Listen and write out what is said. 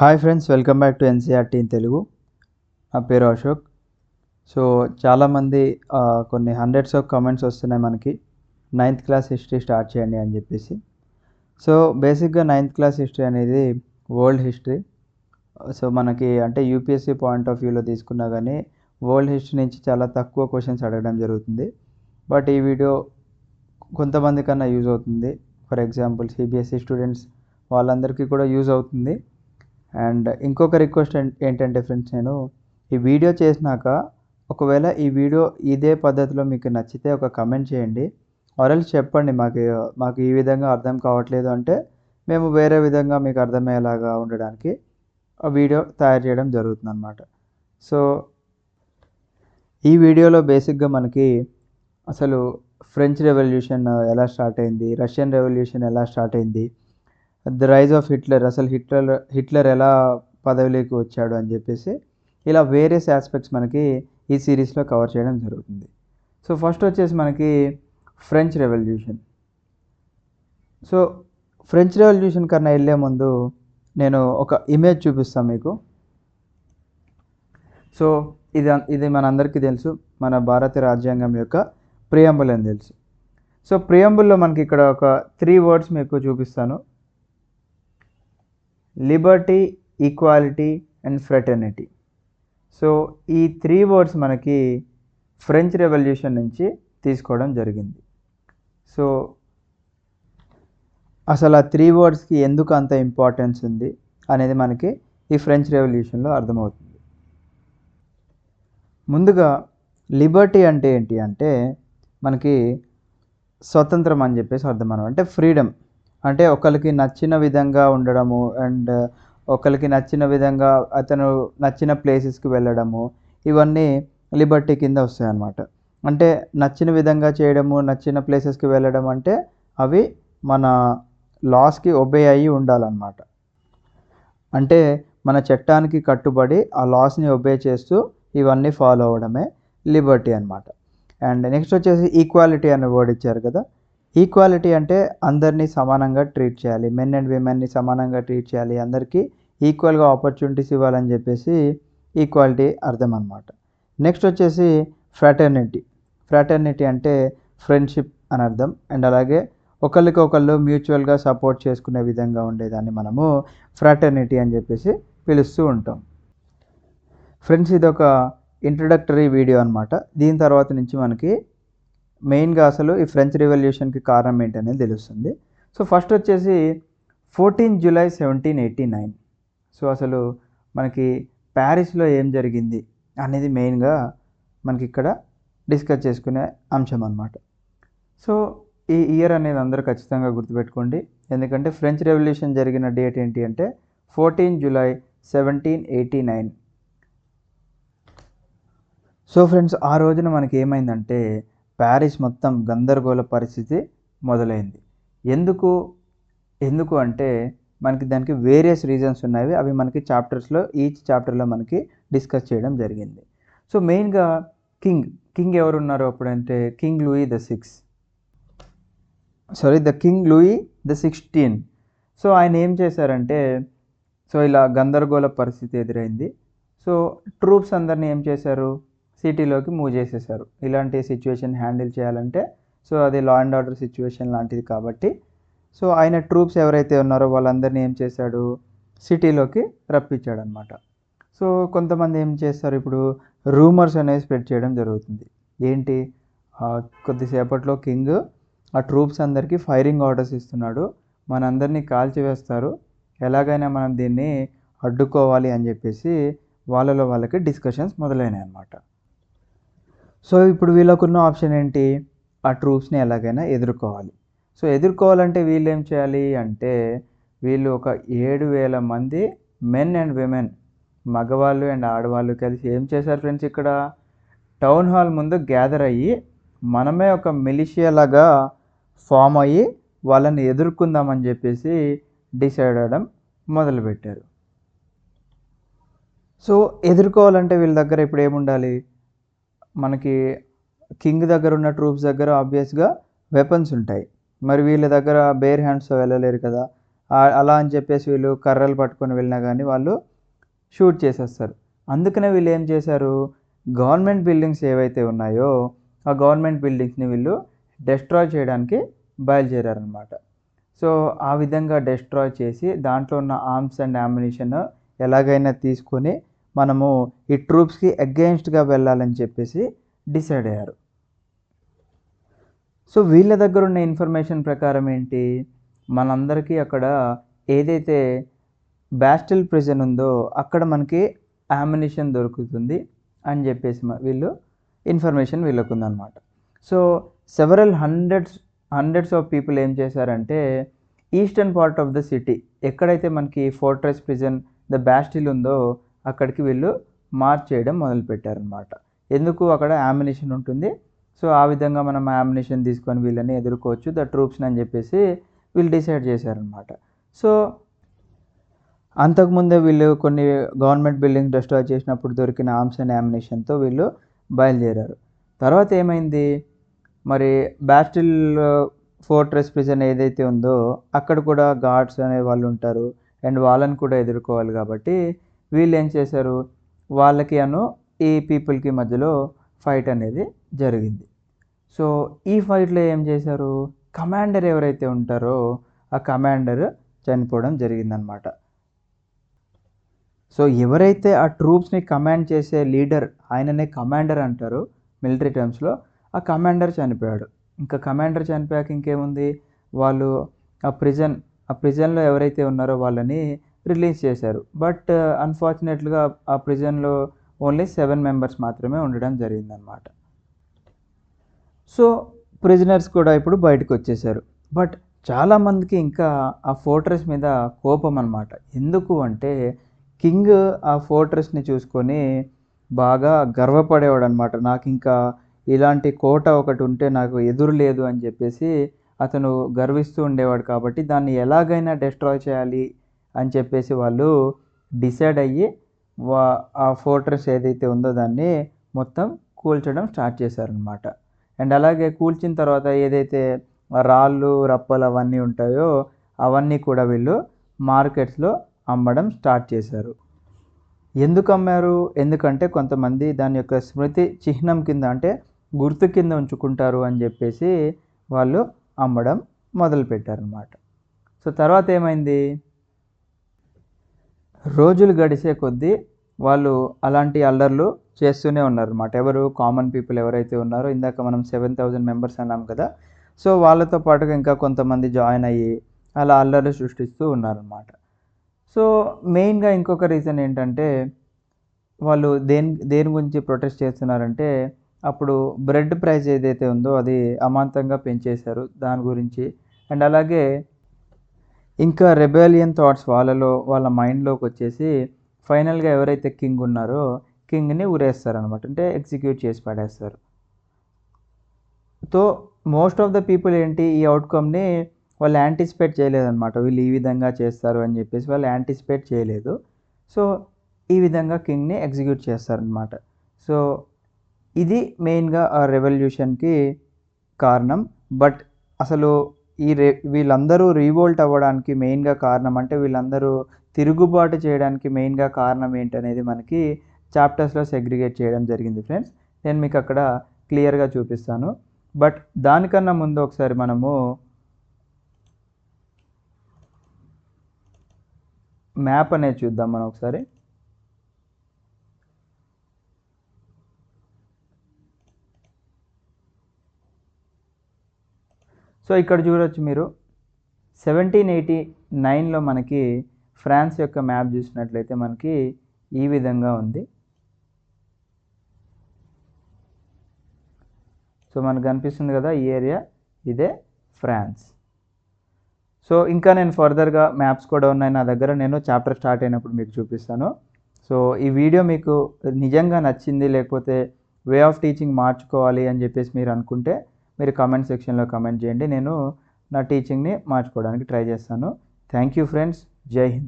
Hi friends welcome back to NCERT in Telugu నా పేరు Ashok. So చాలామంది కొన్ని హండ్రెడ్స్ ఆఫ్ కమెంట్స్ వస్తున్నాయి మనకి. నైన్త్ క్లాస్ హిస్టరీ స్టార్ట్ చేయండి అని చెప్పేసి. సో బేసిక్గా నైన్త్ క్లాస్ హిస్టరీ అనేది వరల్డ్ హిస్టరీ సో మనకి అంటే యూపీఎస్సీ పాయింట్ ఆఫ్ వ్యూలో తీసుకున్నా కానీ వరల్డ్ హిస్టరీ నుంచి చాలా తక్కువ క్వశ్చన్స్ అడగడం జరుగుతుంది. బట్ ఈ వీడియో కొంతమంది కన్నా యూజ్ అవుతుంది. ఫర్ ఎగ్జాంపుల్ సిబిఎస్ఈ స్టూడెంట్స్ వాళ్ళందరికీ కూడా యూజ్ అవుతుంది. అండ్ ఇంకొక రిక్వెస్ట్ ఏంటంటే ఫ్రెండ్స్ నేను ఈ వీడియో చేసినాక ఒకవేళ ఈ వీడియో ఇదే పద్ధతిలో మీకు నచ్చితే ఒక కమెంట్ చేయండి. ఆరల్ చెప్పండి మాకు మాకు ఈ విధంగా అర్థం కావట్లేదు అంటే మేము వేరే విధంగా మీకు అర్థమయ్యేలాగా ఉండడానికి ఆ వీడియో తయారు చేయడం జరుగుతుంది అనమాట సో ఈ వీడియోలో బేసిక్గా మనకి అసలు ఫ్రెంచ్ రెవల్యూషన్ ఎలా స్టార్ట్ అయింది రష్యన్ రెవల్యూషన్ ఎలా స్టార్ట్ అయింది ద రైజ్ ఆఫ్ హిట్లర్ అసలు హిట్లర్ హిట్లర్ ఎలా పదవిలోకి వచ్చాడు అని చెప్పేసి ఇలా వేరియస్ ఆస్పెక్ట్స్ మనకి ఈ సిరీస్లో కవర్ చేయడం జరుగుతుంది. సో ఫస్ట్ వచ్చేసి మనకి French revolution so French revolution కన్నా వెళ్ళే ముందు నేను ఒక ఇమేజ్ చూపిస్తాను మీకు. సో ఇది ఇది మనందరికీ తెలుసు మన భారత రాజ్యాంగం యొక్క ప్రియంబుల్ అని తెలుసు. సో ప్రియంబుల్లో మనకి ఇక్కడ ఒక త్రీ వర్డ్స్ మీకు చూపిస్తాను. Liberty equality and fraternity. So ఈ త్రీ వర్డ్స్ మనకి ఫ్రెంచ్ రెవల్యూషన్ నుంచి తీసుకోవడం జరిగింది. సో అసలు ఆ త్రీ వర్డ్స్కి ఎందుకు అంత ఇంపార్టెన్స్ ఉంది అనేది మనకి ఈ ఫ్రెంచ్ రెవల్యూషన్లో అర్థమవుతుంది. ముందుగా లిబర్టీ అంటే ఏంటి అంటే మనకి స్వతంత్రం అని చెప్పేసి అర్థం అనమాట. అంటే ఫ్రీడమ్. అంటే ఒకరికి నచ్చిన విధంగా ఉండడము అండ్ ఒకరికి నచ్చిన విధంగా అతను నచ్చిన ప్లేసెస్కి వెళ్ళడము ఇవన్నీ లిబర్టీ కింద వస్తాయి అన్నమాట అంటే నచ్చిన విధంగా చేయడము నచ్చిన ప్లేసెస్కి వెళ్ళడం అంటే అవి మన లాస్కి ఒబే అయ్యి ఉండాలన్నమాట. అంటే మన చట్టానికి కట్టుబడి ఆ లాస్ని ఒబే చేస్తూ ఇవన్నీ ఫాలో అవ్వడమే లిబర్టీ అనమాట అండ్ నెక్స్ట్ వచ్చేసి ఈక్వాలిటీ అనే వర్డ్ ఇచ్చారు కదా ఈక్వాలిటీ అంటే అందరినీ సమానంగా ట్రీట్ చేయాలి. మెన్ అండ్ విమెన్ని సమానంగా ట్రీట్ చేయాలి. అందరికీ ఈక్వల్గా ఆపర్చునిటీస్ ఇవ్వాలని చెప్పేసి ఈక్వాలిటీ అర్థం అనమాట నెక్స్ట్ వచ్చేసి ఫ్రాటర్నిటీ. ఫ్రాటర్నిటీ అంటే ఫ్రెండ్షిప్ అని అర్థం. అండ్ అలాగే ఒకరికి ఒకళ్ళు మ్యూచువల్గా సపోర్ట్ చేసుకునే విధంగా ఉండేదాన్ని మనము ఫ్రాటర్నిటీ అని చెప్పేసి పిలుస్తూ ఉంటాం. ఫ్రెండ్స్ ఇది ఒక ఇంట్రడక్టరీ వీడియో అనమాట దీని తర్వాత నుంచి మనకి మెయిన్గా అసలు ఈ ఫ్రెంచ్ రెవల్యూషన్కి కారణం ఏంటనేది తెలుస్తుంది. సో ఫస్ట్ వచ్చేసి fourteen July seventeen eighty nine so అసలు మనకి ప్యారిస్లో ఏం జరిగింది అనేది మెయిన్గా మనకి ఇక్కడ డిస్కస్ చేసుకునే అంశం అనమాట సో ఈ ఇయర్ అనేది అందరూ ఖచ్చితంగా గుర్తుపెట్టుకోండి. ఎందుకంటే ఫ్రెంచ్ రెవల్యూషన్ జరిగిన డేట్ ఏంటి అంటే fourteen July seventeen eighty nine so friends ఆ రోజున మనకి ఏమైందంటే ప్యారిస్ మొత్తం గందరగోళ పరిస్థితి మొదలైంది. ఎందుకు? ఎందుకు అంటే మనకి దానికి వేరియస్ రీజన్స్ ఉన్నాయి అవి మనకి చాప్టర్స్లో ఈచ్ చాప్టర్లో మనకి డిస్కస్ చేయడం జరిగింది. సో మెయిన్గా కింగ్ కింగ్ ఎవరున్నారు అప్పుడంటే king Louis the six. Sorry the king Louis the sixteen. So ఆయన ఏం చేశారంటే సో ఇలా గందరగోళ పరిస్థితి ఎదురైంది. సో ట్రూప్స్ అందరినీ ఏం చేశారు? సిటీలోకి మూవ్ చేసేసారు. ఇలాంటి సిచ్యువేషన్ హ్యాండిల్ చేయాలంటే సో అది లా అండ్ ఆర్డర్ సిచ్యువేషన్ లాంటిది కాబట్టి. సో ఆయన ట్రూప్స్ ఎవరైతే ఉన్నారో వాళ్ళందరినీ ఏం చేశాడు? సిటీలోకి రప్పించాడు అనమాట సో కొంతమంది ఏం చేస్తారు? ఇప్పుడు రూమర్స్ అనేవి స్ప్రెడ్ చేయడం జరుగుతుంది. ఏంటి? కొద్దిసేపట్లో కింగ్ ఆ ట్రూప్స్ అందరికీ ఫైరింగ్ ఆర్డర్స్ ఇస్తున్నాడు. మనందరినీ కాల్చివేస్తారు. ఎలాగైనా మనం దీన్ని అడ్డుకోవాలి అని చెప్పేసి వాళ్ళలో వాళ్ళకి డిస్కషన్స్ మొదలైనాయి అన్నమాట సో ఇప్పుడు వీళ్ళకున్న ఆప్షన్ ఏంటి? ఆ ట్రూప్స్ని ఎలాగైనా ఎదుర్కోవాలి. సో ఎదుర్కోవాలంటే వీళ్ళు ఏం చేయాలి అంటే వీళ్ళు ఒక ఏడు వేల మంది మెన్ అండ్ విమెన్ మగవాళ్ళు అండ్ ఆడవాళ్ళు కలిసి ఏం చేశారు ఫ్రెండ్స్ ఇక్కడ? టౌన్ హాల్ ముందు గ్యాదర్ అయ్యి మనమే ఒక మిలిషియాలాగా ఫామ్ అయ్యి వాళ్ళని ఎదుర్కొందామని చెప్పేసి డిసైడ్ అవ్వడం మొదలుపెట్టారు. సో ఎదుర్కోవాలంటే వీళ్ళ దగ్గర ఇప్పుడు ఏముండాలి? మనకి కింగ్ దగ్గర ఉన్న ట్రూప్స్ దగ్గర ఆబ్వియస్గా వెపన్స్ ఉంటాయి. మరి వీళ్ళ దగ్గర బేర్ హ్యాండ్స్ వెళ్ళలేరు కదా. అలా అని చెప్పేసి వీళ్ళు కర్రలు పట్టుకొని వెళ్ళినా కానీ వాళ్ళు షూట్ చేసేస్తారు. అందుకనే వీళ్ళు ఏం చేశారు? గవర్నమెంట్ బిల్డింగ్స్ ఏవైతే ఉన్నాయో ఆ గవర్నమెంట్ బిల్డింగ్స్ని వీళ్ళు డెస్ట్రాయ్ చేయడానికి బయలుదేరారనమాట సో ఆ విధంగా డెస్ట్రాయ్ చేసి దాంట్లో ఉన్న ఆర్మ్స్ అండ్ అమ్యునిషన్ ఎలాగైనా తీసుకొని మనము ఈ ట్రూప్స్కి అగెయిన్స్ట్గా వెళ్ళాలని చెప్పేసి డిసైడ్ అయ్యారు. సో వీళ్ళ దగ్గర ఉన్న ఇన్ఫర్మేషన్ ప్రకారం ఏంటి? మనందరికీ అక్కడ ఏదైతే బ్యాస్టిల్ ప్రిజన్ ఉందో అక్కడ మనకి ఆమినేషన్ దొరుకుతుంది అని చెప్పేసి వీళ్ళు ఇన్ఫర్మేషన్ వీళ్ళకు ఉందన్నమాట so several hundreds hundreds of people ఏం చేశారంటే eastern part of the city ఎక్కడైతే మనకి ఫోర్ట్రెస్ ప్రిజన్ ద బ్యాస్టిల్ ఉందో అక్కడికి వీళ్ళు మార్చ్ చేయడం మొదలుపెట్టారనమాట ఎందుకు? అక్కడ యామినేషన్ ఉంటుంది. సో ఆ విధంగా మనం యామినేషన్ తీసుకొని వీళ్ళని ఎదుర్కోవచ్చు. ద ట్రూప్స్ని అని చెప్పేసి వీళ్ళు డిసైడ్ చేశారనమాట సో అంతకుముందే వీళ్ళు కొన్ని గవర్నమెంట్ బిల్డింగ్ డిస్ట్రాయ్ చేసినప్పుడు దొరికిన ఆర్మ్స్ అండ్ యామినేషన్తో వీళ్ళు బయలుదేరారు. తర్వాత ఏమైంది? మరి బ్యాస్టిల్ ఫోర్ట్రెస్ ప్రిజన్ ఏదైతే ఉందో అక్కడ కూడా గార్డ్స్ అనే వాళ్ళు ఉంటారు. అండ్ వాళ్ళని కూడా ఎదుర్కోవాలి కాబట్టి వీళ్ళు ఏం చేశారు? వాళ్ళకి అను ఈ పీపుల్కి మధ్యలో ఫైట్ అనేది జరిగింది. సో ఈ ఫైట్లో ఏం చేశారు? కమాండర్ ఎవరైతే ఉంటారో ఆ కమాండర్ చనిపోవడం జరిగిందనమాట. సో ఎవరైతే ఆ ట్రూప్స్ని కమాండ్ చేసే లీడర్ ఆయననే కమాండర్ అంటారు మిలిటరీ టర్మ్స్లో ఆ కమాండర్ చనిపోయాడు. ఇంకా కమాండర్ చనిపోయాక ఇంకేముంది? వాళ్ళు ఆ ప్రిజన్ ఆ ప్రిజన్లో ఎవరైతే ఉన్నారో వాళ్ళని రిలీజ్ చేశారు. బట్ అన్ఫార్చునేట్గా uh, ఆ ప్రిజన్లో ఓన్లీ సెవెన్ మెంబర్స్ మాత్రమే ఉండడం జరిగిందనమాట సో ప్రిజనర్స్ కూడా ఇప్పుడు బయటకు వచ్చేసారు బట్ చాలామందికి ఇంకా ఆ ఫోర్ట్రెస్ మీద కోపం అనమాట ఎందుకు అంటే కింగ్ ఆ ఫోర్ట్రెస్ని చూసుకొని బాగా గర్వపడేవాడు అనమాట నాకు ఇంకా ఇలాంటి కోట ఒకటి ఉంటే నాకు ఎదురు లేదు అని చెప్పేసి అతను గర్విస్తూ ఉండేవాడు కాబట్టి దాన్ని ఎలాగైనా డిస్ట్రాయ్ చేయాలి అని చెప్పేసి వాళ్ళు డిసైడ్ అయ్యి వా ఆ ఫోర్ట్రెస్ ఏదైతే ఉందో దాన్ని మొత్తం కూల్చడం స్టార్ట్ చేశారనమాట అండ్ అలాగే కూల్చిన తర్వాత ఏదైతే రాళ్ళు రప్పలు అవన్నీ ఉంటాయో అవన్నీ కూడా వీళ్ళు మార్కెట్స్లో అమ్మడం స్టార్ట్ చేశారు. ఎందుకు అమ్మారు? ఎందుకంటే కొంతమంది దాని యొక్క స్మృతి చిహ్నం కింద అంటే గుర్తు కింద ఉంచుకుంటారు అని చెప్పేసి వాళ్ళు అమ్మడం మొదలుపెట్టారనమాట సో తర్వాత ఏమైంది? రోజులు గడిచే కొద్దీ వాళ్ళు అలాంటి అల్లర్లు చేస్తూనే ఉన్నారన్నమాట ఎవరు కామన్ పీపుల్ ఎవరైతే ఉన్నారో ఇందాక మనం సెవెన్ థౌజండ్ మెంబర్స్ అన్నాం కదా సో వాళ్ళతో పాటుగా ఇంకా కొంతమంది జాయిన్ అయ్యి అలా అల్లర్లు సృష్టిస్తూ ఉన్నారన్నమాట సో మెయిన్గా ఇంకొక రీజన్ ఏంటంటే వాళ్ళు దేని దేని గురించి ప్రొటెస్ట్ చేస్తున్నారంటే అప్పుడు బ్రెడ్ ప్రైస్ ఏదైతే ఉందో అది అమాంతంగా పెంచేశారు దాని గురించి. అండ్ అలాగే ఇంకా రెబేలియన్ థాట్స్ వాళ్ళలో వాళ్ళ మైండ్లోకి వచ్చేసి ఫైనల్గా ఎవరైతే కింగ్ ఉన్నారో కింగ్ని ఉరేస్తారనమాట అంటే ఎగ్జిక్యూట్ చేసి పడేస్తారు. తో మోస్ట్ ఆఫ్ ద పీపుల్ ఏంటి ఈ అవుట్కమ్ని వాళ్ళు యాంటిసిపేట్ చేయలేదన్నమాట. వీళ్ళు ఈ విధంగా చేస్తారు అని చెప్పేసి వాళ్ళు యాంటిసిపేట్ చేయలేదు. సో ఈ విధంగా కింగ్ని ఎగ్జిక్యూట్ చేస్తారనమాట సో ఇది మెయిన్గా ఆ రెవల్యూషన్కి కారణం. బట్ అసలు ఈ రే వీళ్ళందరూ రీవోల్ట్ అవ్వడానికి మెయిన్గా కారణం అంటే వీళ్ళందరూ తిరుగుబాటు చేయడానికి మెయిన్గా కారణం ఏంటనేది మనకి చాప్టర్స్లో సెగ్రిగేట్ చేయడం జరిగింది ఫ్రెండ్స్ నేను మీకు అక్కడ క్లియర్గా చూపిస్తాను. బట్ దానికన్నా ముందు ఒకసారి మనము మ్యాప్ అనేది చూద్దాం మనం ఒకసారి. సో ఇక్కడ చూడొచ్చు మీరు. సెవెంటీన్ ఎయిటీ నైన్లో మనకి ఫ్రాన్స్ యొక్క మ్యాప్ చూసినట్లయితే మనకి ఈ విధంగా ఉంది. సో మనకు కనిపిస్తుంది కదా ఈ ఏరియా ఇదే ఫ్రాన్స్. సో ఇంకా నేను ఫర్దర్గా మ్యాప్స్ కూడా ఉన్నాయి. నా దగ్గర నేను చాప్టర్ స్టార్ట్ అయినప్పుడు మీకు చూపిస్తాను. సో ఈ వీడియో మీకు నిజంగా నచ్చింది లేకపోతే వే ఆఫ్ టీచింగ్ మార్చుకోవాలి అని చెప్పేసి మీరు అనుకుంటే మీరు కామెంట్ సెక్షన్లో కామెంట్ చేయండి. నేను నా టీచింగ్ని మార్చుకోవడానికి ట్రై చేస్తాను. థ్యాంక్ యూ ఫ్రెండ్స్ జై హింద్